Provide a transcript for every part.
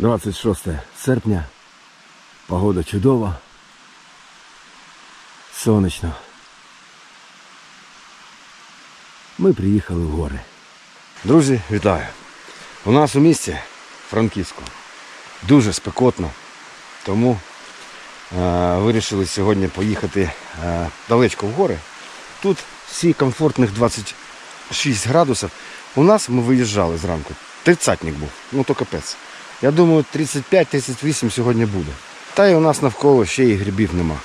26 серпня. Погода чудова. Сонячно. Ми приїхали в гори. Друзі, вітаю! У нас у місті Франківську дуже спекотно, тому е, вирішили сьогодні поїхати е, далечко в гори. Тут всі комфортних 26 градусів. У нас ми виїжджали зранку. Тридцятник був, ну то капець. Я думаю, 35-38 сьогодні буде. Та й у нас навколо ще і грибів нема.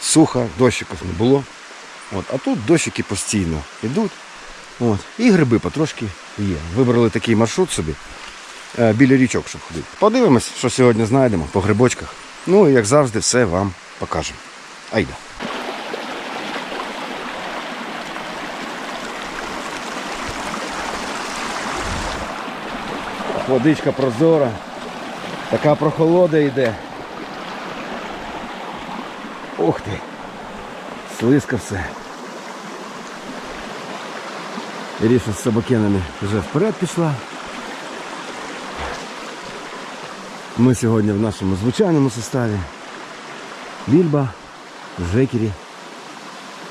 Сухо, дощиків не було. От, а тут дощики постійно йдуть. От. І гриби потрошки є. Вибрали такий маршрут собі е, біля річок, щоб ходити. Подивимось, що сьогодні знайдемо по грибочках. Ну і як завжди, все вам покажемо. Айда. Водичка прозора. Така прохолода йде. Ух ти. Слизько все. Іріша з собакенами вже вперед пішла. Ми сьогодні в нашому звичайному составі. Більба, Жекері,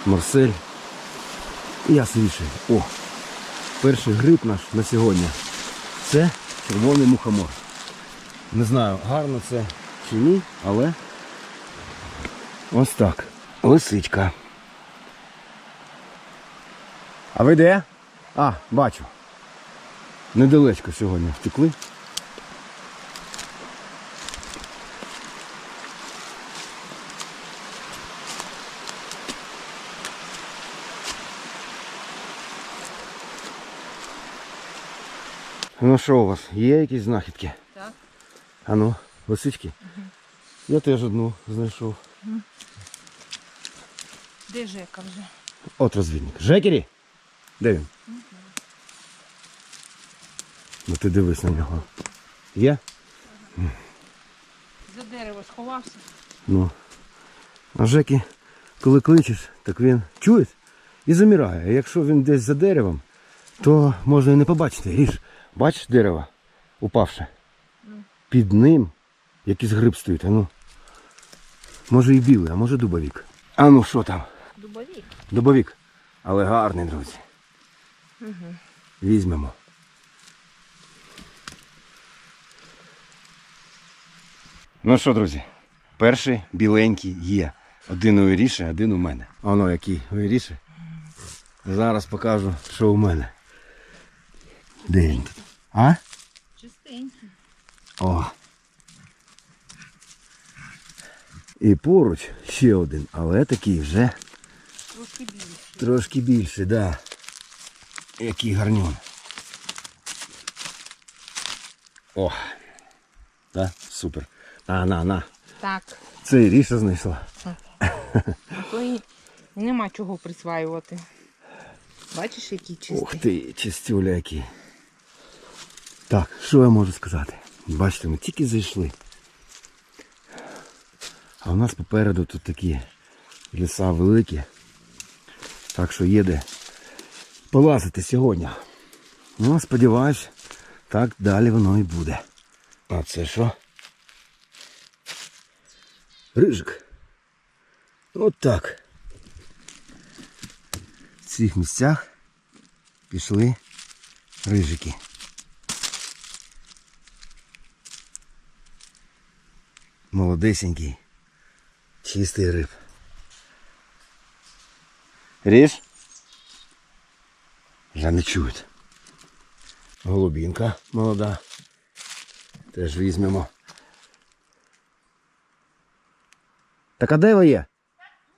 Марсель і я свіший. О! Перший гриб наш на сьогодні. Це червоний мухомор. Не знаю, гарно це чи ні, але ось так. Лисичка. А ви де? А, бачу. Недалечко сьогодні втекли. Ну що у вас, є якісь знахідки? А ну, лисички? Я теж одну знайшов. Де Жека вже? От розвідник. Жекері? Де він? Ну ти дивись на нього. Є? За дерево сховався. Ну. А Жекі, коли кличеш, так він чує і замирає. А якщо він десь за деревом, то можна і не побачити. Ріж, бачиш дерево упавше? Під ним якийсь гриб стоїть. А ну. Може і білий, а може дубовік. А ну що там? Дубовік. Дубовік. Але гарний, друзі. Візьмемо. Ну що, друзі, перший біленький є. Один у Іріші, один у мене. А Воно який у Іріші. Зараз покажу, що у мене. Де він тут? А? Чистенький. О. І поруч ще один, але такий вже Трошки більше. Трошки більше, да. Який гарнюн. О. Да, супер. На, на, на. Так. Це Іріша знайшла. А то нема чого присваювати. Бачиш, який чистий? Ух ти, чистюля який. Так, що я можу сказати? Бачите, ми тільки зайшли. А у нас попереду тут такі ліса великі. Так що є де полазити сьогодні. Ну, сподіваюсь, так далі воно і буде. А це що? Рижик. От так. В цих місцях пішли рижики. Молодесенький, чистий риб. Ріж? Вже не чують. Голубінка молода. Теж візьмемо. Так а де ви є?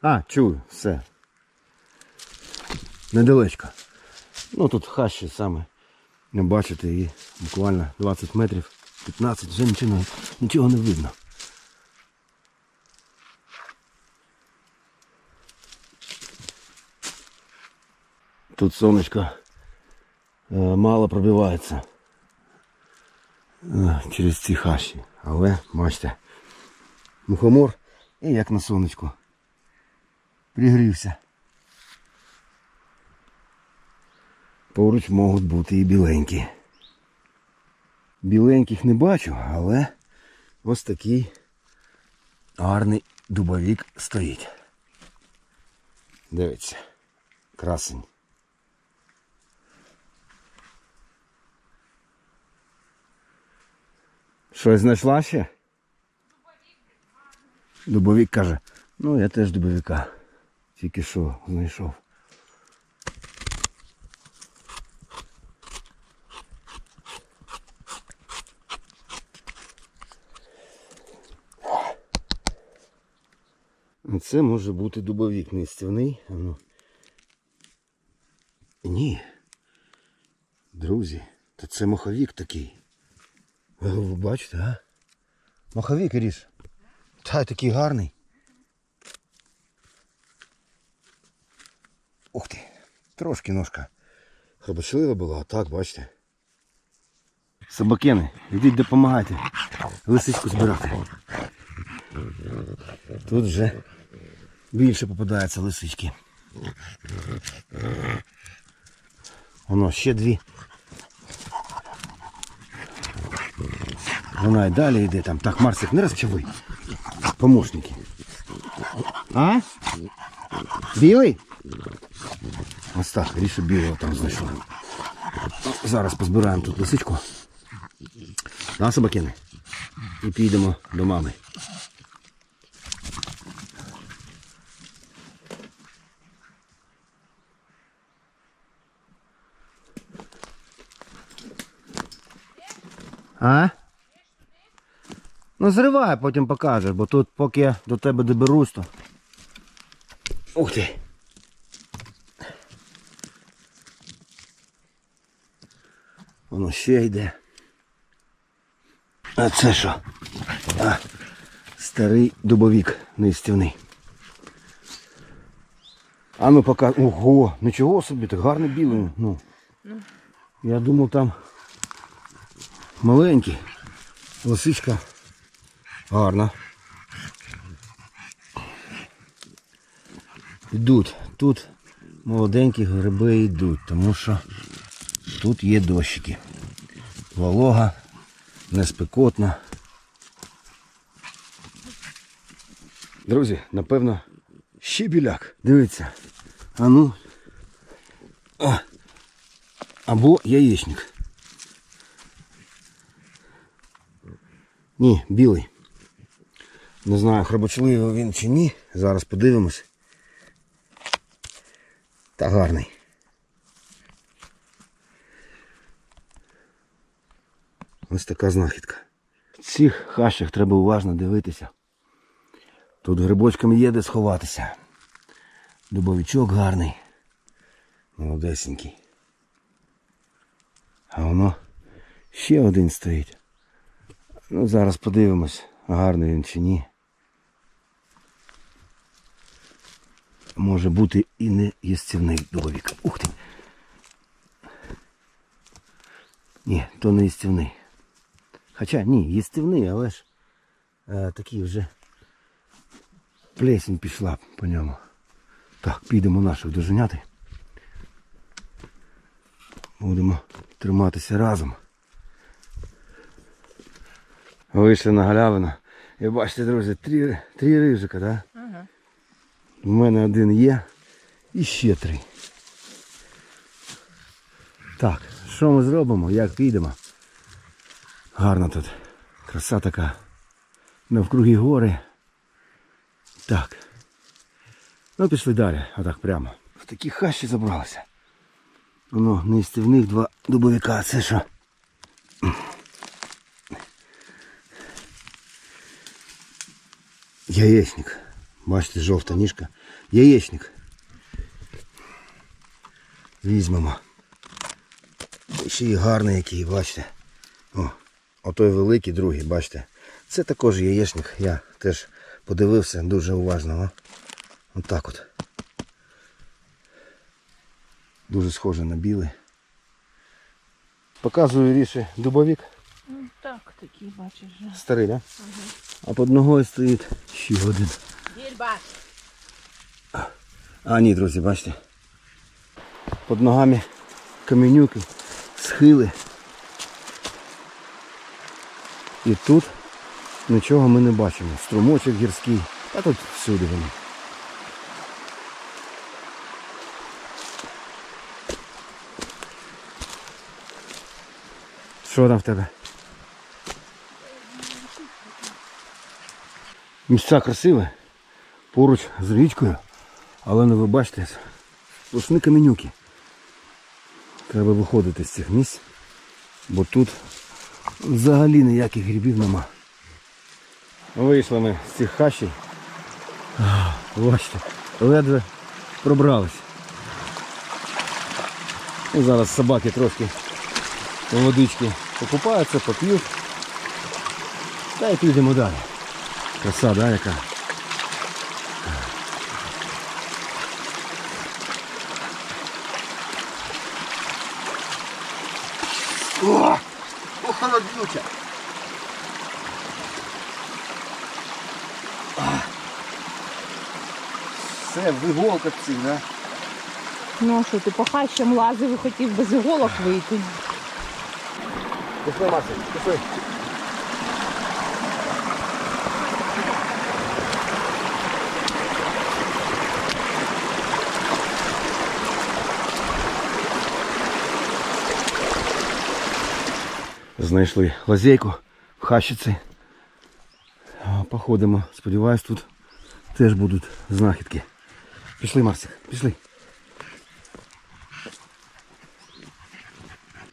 А, чую, все. Недалечко. Ну тут хащі саме. Не бачите її буквально 20 метрів, 15, вже нічого, нічого не видно. Тут сонечко е, мало пробивається е, через ці хащі. Але бачите, мухомор і як на сонечку. Пригрівся. Поруч можуть бути і біленькі. Біленьких не бачу, але ось такий гарний дубовік стоїть. Дивіться, красень. Щось знайшла ще? Дубовік каже. Ну, я теж дубовіка. Тільки що знайшов. Це може бути дубовік нестівний. Ну. Ні. Друзі, то це моховік такий. Ви, бачите, а? Моховік ріж. Та такий гарний. Ух ти, трошки ножка. Хабачлива була, а так, бачите. Собакени, йдіть допомагайте. Лисичку збирати. Тут вже більше попадається лисички. Воно ще дві. Вона і далі йде там. Так, Марсик, не розчавуй. Помощники. А? Білий? Ось так, рішу білого там знайшла. Зараз позбираємо тут лисичку. На собакини. І підемо до мами. А? Ну зривай, потім покажеш, бо тут поки я до тебе доберусь, то. Ух ти. Воно ще йде. А це що? А, старий дубовік нестівний. А ну пока. Ого, нічого собі, так гарний білий. Ну. Я думав там маленький. Лисичка гарна. Йдуть. Тут молоденькі гриби йдуть, тому що тут є дощики. Волога, не спекотна. Друзі, напевно, ще біляк. Дивіться. А ну. А. Або яєчник. Ні, білий. Не знаю, хробочливий він чи ні. Зараз подивимось. Та гарний. Ось така знахідка. В цих хащах треба уважно дивитися. Тут грибочками є де сховатися. Дубовичок гарний. Молодесенький. А воно ще один стоїть. Ну, зараз подивимось, гарний він чи ні. Може бути і не їстівний дубовік. Ух ти. Ні, то не їстівний. Хоча ні, їстівний, але ж е, такий вже плесень пішла по ньому. Так, підемо наших доженяти. Будемо триматися разом. Вийшли на галявину. І бачите, друзі, три, три рижика? Да? У мене один є і ще три. Так, що ми зробимо? Як підемо? Гарно тут. Краса така. Навкруги гори. Так. Ну пішли далі, отак прямо. В такі хащі забралися. Воно не стівних два дубовика, це що? Яєчник. Бачите, жовта ніжка. Яєчник. Візьмемо. Ще й гарний який, бачите. О, отой великий, другий, бачите. Це також яєчник. Я теж подивився дуже уважно. О. Отак от. Дуже схоже на білий. Показую ріше дубовик. Ну, так, такий бачиш. Старий, да? А під ногою стоїть ще один. А ні, друзі, бачите. Під ногами каменюки, схили. І тут нічого ми не бачимо. Струмочок гірський, а тут всюди вони. Що там в тебе? Місця красиві, поруч з річкою, але ну ви бачите, сплошні каменюки. Треба виходити з цих місць, бо тут взагалі ніяких грибів нема. Вийшли ми з цих хащей. Бачите, ледве пробрались. І зараз собаки трошки водички покупаються, поп'ють. Та й підемо далі. Краса, да, яка? О! О, холоднюча. Все, в іголках ці, да? Ну а що, ти по хащам лазив і хотів без іголок вийти. Пішли, Марсель, пішли. Знайшли лазейку в хащиці. Походимо. Сподіваюсь, тут теж будуть знахідки. Пішли, Марсик, пішли.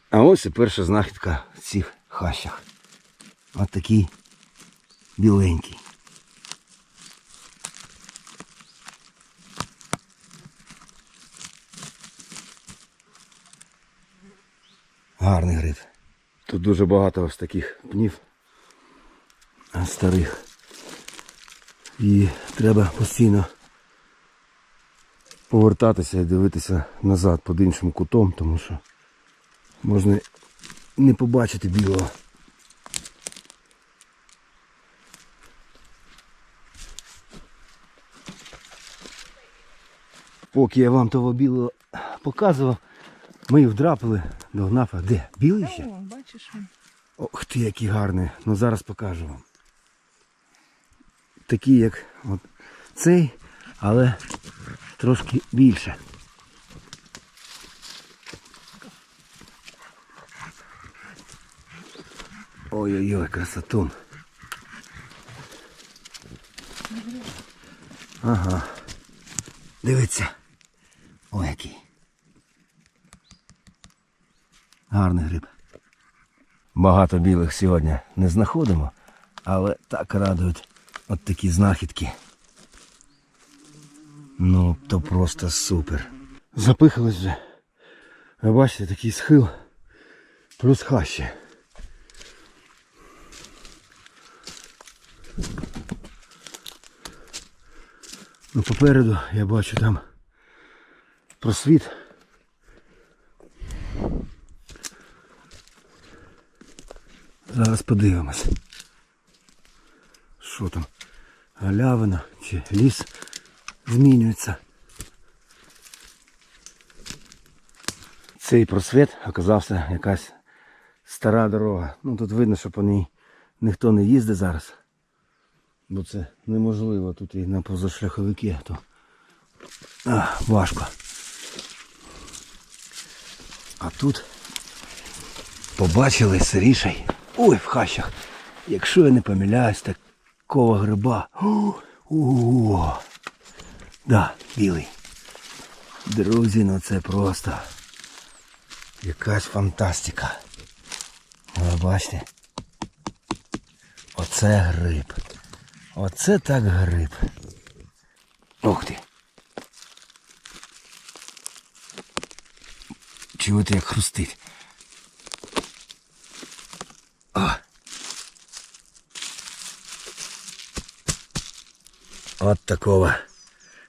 А ось і перша знахідка в цих хащах. От такий біленький. Гарний гриб. Тут дуже багато ось таких пнів старих. І треба постійно повертатися і дивитися назад під іншим кутом, тому що можна не побачити білого. Поки я вам того білого показував, ми їх вдрапили, догнав, а де? Білий ще? О, бачиш. Ох ти, який гарний. Ну зараз покажу вам. Такі, як от цей, але трошки більше. Ой-ой-ой, красотун. Ага. Дивіться. Ой, який. Гарний гриб. Багато білих сьогодні не знаходимо, але так радують от такі знахідки. Ну, то просто супер. Запихались вже. Ви бачите, такий схил плюс хащі. Ну, попереду я бачу там просвіт. Зараз подивимось. Що там? Галявина чи ліс змінюється. Цей просвіт оказався якась стара дорога. Ну тут видно, що по ній ніхто не їздить зараз. Бо це неможливо тут і на позашляховики, то а, важко. А тут побачили сиріший. Ой, в хащах. Якщо я не помиляюсь, такого гриба. О, да, білий. Друзі, ну це просто якась фантастика. Ви бачите? Оце гриб. Оце так гриб. Ух ти. Чуєте, як хрустить? О. От такого.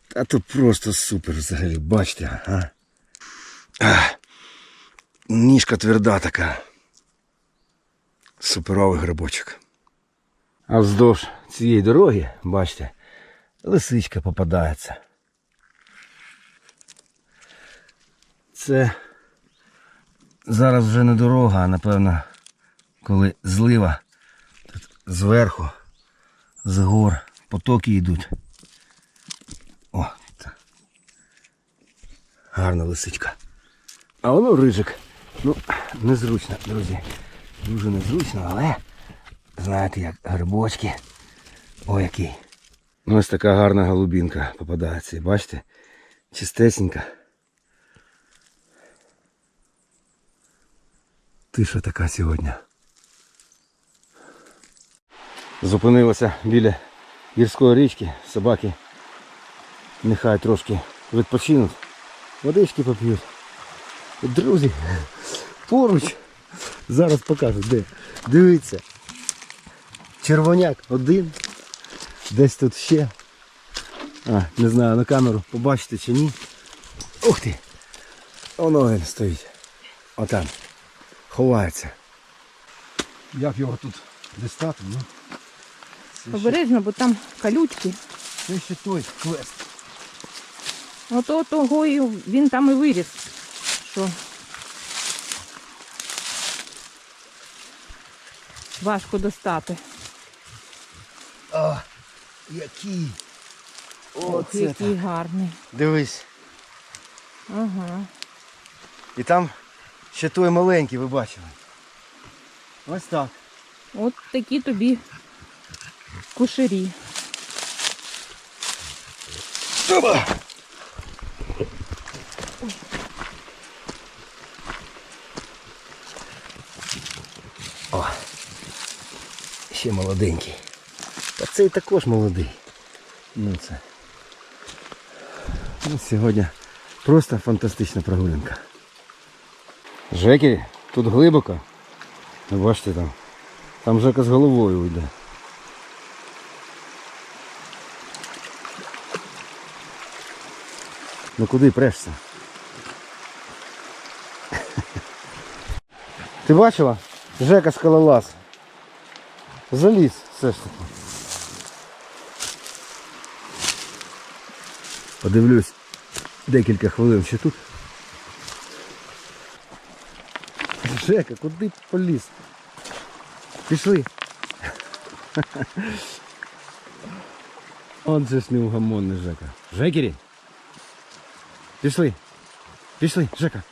Та тут просто супер взагалі, бачите, а? а. Ніжка тверда така. Суперовий грибочок. А вздовж цієї дороги, бачите, лисичка попадається. Це зараз вже не дорога, а напевно, коли злива тут зверху з гор потоки йдуть. О, та. гарна лисичка. А воно рижик. Ну, незручно, друзі. Дуже незручно, але знаєте, як грибочки. О, який. Ну, ось така гарна голубінка попадається. Бачите? Чистесенька. Тиша така сьогодні. Зупинилися біля гірської річки. Собаки нехай трошки відпочинуть. Водички поп'ють. Друзі, поруч. Зараз покажу, де. Дивіться. Червоняк один. Десь тут ще. А, не знаю на камеру побачите чи ні. Ух ти! Воно він стоїть. Отам. Ховається. Як його тут дістати, ну? Обережно, бо там колючки. це ще той квест. Ото того і він там і виріс. Що важко достати. А, який. Ох, Оце який так. гарний. Дивись. Ага. І там ще той маленький, ви бачили. Ось так. От такі тобі кушарі. Опа! Ще молоденький. Та цей також молодий. Ну це. Ну, сьогодні просто фантастична прогулянка. Жекі, тут глибоко. Ви бачите там. Там Жека з головою йде. Ну куди прешся? Ти бачила? Жека скалолаз. Заліз все ж таки. Подивлюсь декілька хвилин ще тут. Жека, куди поліз? Пішли. Он же ж неугомонний Жека. Жекері. Пішли. Пішли, Жека.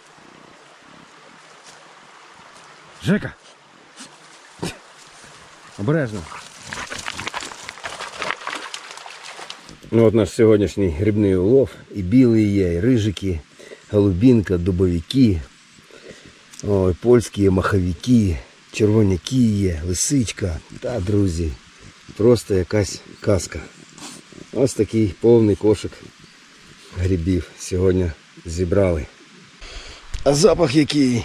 Жека. Обережно. Ну от наш сьогоднішній грибний улов. І білий є, і рижики, голубінка, дубовики, ой, польські маховики, червоняки є, лисичка. Та, друзі, просто якась казка. Ось такий повний кошик грибів сьогодні зібрали. А запах який